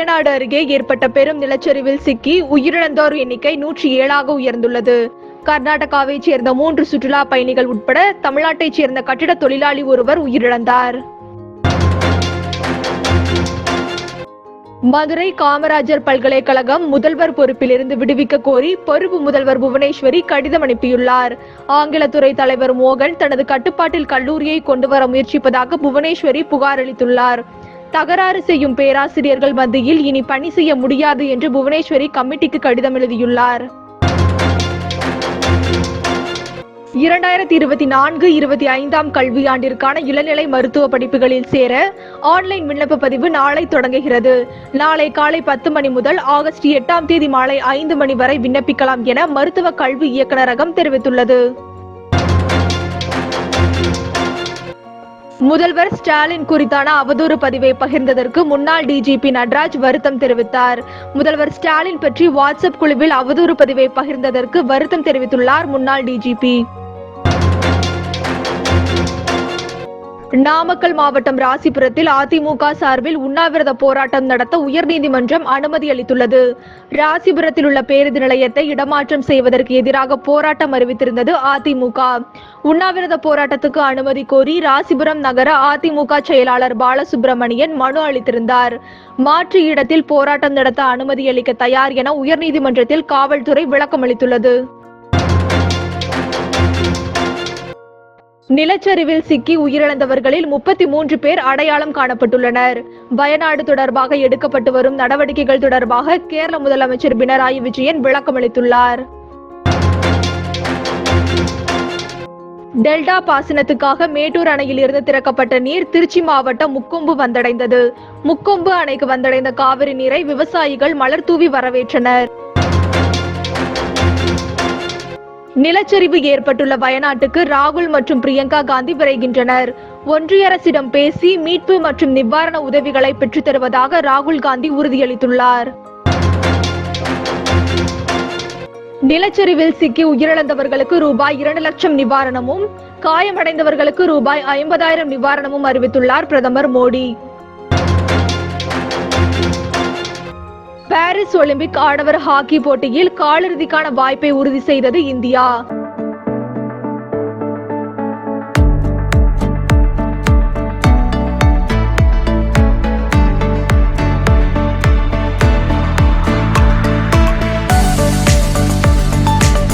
வயநாடு அருகே ஏற்பட்ட பெரும் நிலச்சரிவில் சிக்கி உயிரிழந்தோர் எண்ணிக்கை நூற்றி ஏழாக உயர்ந்துள்ளது. கர்நாடகாவைச் சேர்ந்த மூன்று சுற்றுலா பயணிகள் உட்பட தமிழ்நாட்டைச் சேர்ந்த கட்டிட தொழிலாளி ஒருவர் உயிரிழந்தார். மதுரை காமராஜர் பல்கலைக்கழகம் முதல்வர் பொறுப்பிலிருந்து விடுவிக்க கோரி பொறுப்பு முதல்வர் புவனேஸ்வரி கடிதம் அனுப்பியுள்ளார். ஆங்கிலத்துறை தலைவர் மோகன் தனது கட்டுப்பாட்டில் கல்லூரியை கொண்டு வர முயற்சிப்பதாக புவனேஸ்வரி புகார் அளித்துள்ளார். தகராறு செய்யும் பேராசிரியர்கள் மத்தியில் இனி பணி செய்ய முடியாது என்று புவனேஸ்வரி கமிட்டிக்கு கடிதம் எழுதியுள்ளார். இரண்டாயிரத்தி இருபத்தி நான்கு இருபத்தி ஐந்தாம் கல்வியாண்டிற்கான இளநிலை மருத்துவ படிப்புகளில் சேர ஆன்லைன் விண்ணப்ப பதிவு நாளை தொடங்குகிறது. நாளை காலை பத்து மணி முதல் ஆகஸ்ட் எட்டாம் தேதி மாலை ஐந்து மணி வரை விண்ணப்பிக்கலாம் என மருத்துவ கல்வி இயக்குநரகம் தெரிவித்துள்ளது. முதல்வர் ஸ்டாலின் குறித்தான அவதூறு பதிவை பகிர்ந்ததற்கு முன்னாள் டிஜிபி நட்ராஜ் வருத்தம் தெரிவித்தார். முதல்வர் ஸ்டாலின் பற்றி வாட்ஸ்அப் குழுவில் அவதூறு பதிவை பகிர்ந்ததற்கு வருத்தம் தெரிவித்துள்ளார் முன்னாள் டிஜிபி நாமக்கல் மாவட்டம் ராசிபுரத்தில் அதிமுக சார்பில் உண்ணாவிரத போராட்டம் நடத்த உயர்நீதிமன்றம் அனுமதி அளித்துள்ளது. ராசிபுரத்தில் உள்ள பேருந்து நிலையத்தை இடமாற்றம் செய்வதற்கு எதிராக போராட்டம் அறிவித்திருந்தது அதிமுக. உண்ணாவிரத போராட்டத்துக்கு அனுமதி கோரி ராசிபுரம் நகர அதிமுக செயலாளர் பாலசுப்பிரமணியன் மனு அளித்திருந்தார். மாற்று இடத்தில் போராட்டம் நடத்த அனுமதி அளிக்க தயார் என உயர்நீதிமன்றத்தில் காவல்துறை விளக்கம் நிலச்சரிவில் சிக்கி உயிரிழந்தவர்களில் முப்பத்தி மூன்று பேர் அடையாளம் காணப்பட்டுள்ளனர். வயநாடு தொடர்பாக எடுக்கப்பட்டு வரும் நடவடிக்கைகள் தொடர்பாக கேரள முதலமைச்சர் பினராயி விஜயன் விளக்கமளித்துள்ளார் டெல்டா பாசனத்துக்காக மேட்டூர் அணையில் இருந்து திறக்கப்பட்ட நீர் திருச்சி மாவட்டம் முக்கொம்பு வந்தடைந்தது. முக்கொம்பு அணைக்கு வந்தடைந்த காவிரி நீரை விவசாயிகள் மலர் தூவி வரவேற்றனர். நிலச்சரிவு ஏற்பட்டுள்ள வயநாட்டுக்கு ராகுல் மற்றும் பிரியங்கா காந்தி விரைகின்றனர். ஒன்றிய அரசிடம் பேசி மீட்பு மற்றும் நிவாரண உதவிகளை பெற்றுத் தருவதாக ராகுல் காந்தி உறுதியளித்துள்ளார். நிலச்சரிவில் சிக்கி உயிரிழந்தவர்களுக்கு ரூபாய் இரண்டு லட்சம் நிவாரணமும் காயமடைந்தவர்களுக்கு ரூபாய் ஐம்பதாயிரம் நிவாரணமும் அறிவித்துள்ளார் பிரதமர் மோடி. பாரிஸ் ஒலிம்பிக் ஆடவர் ஹாக்கி போட்டியில் காலிறுதிக்கான வாய்ப்பை உறுதி செய்தது இந்தியா.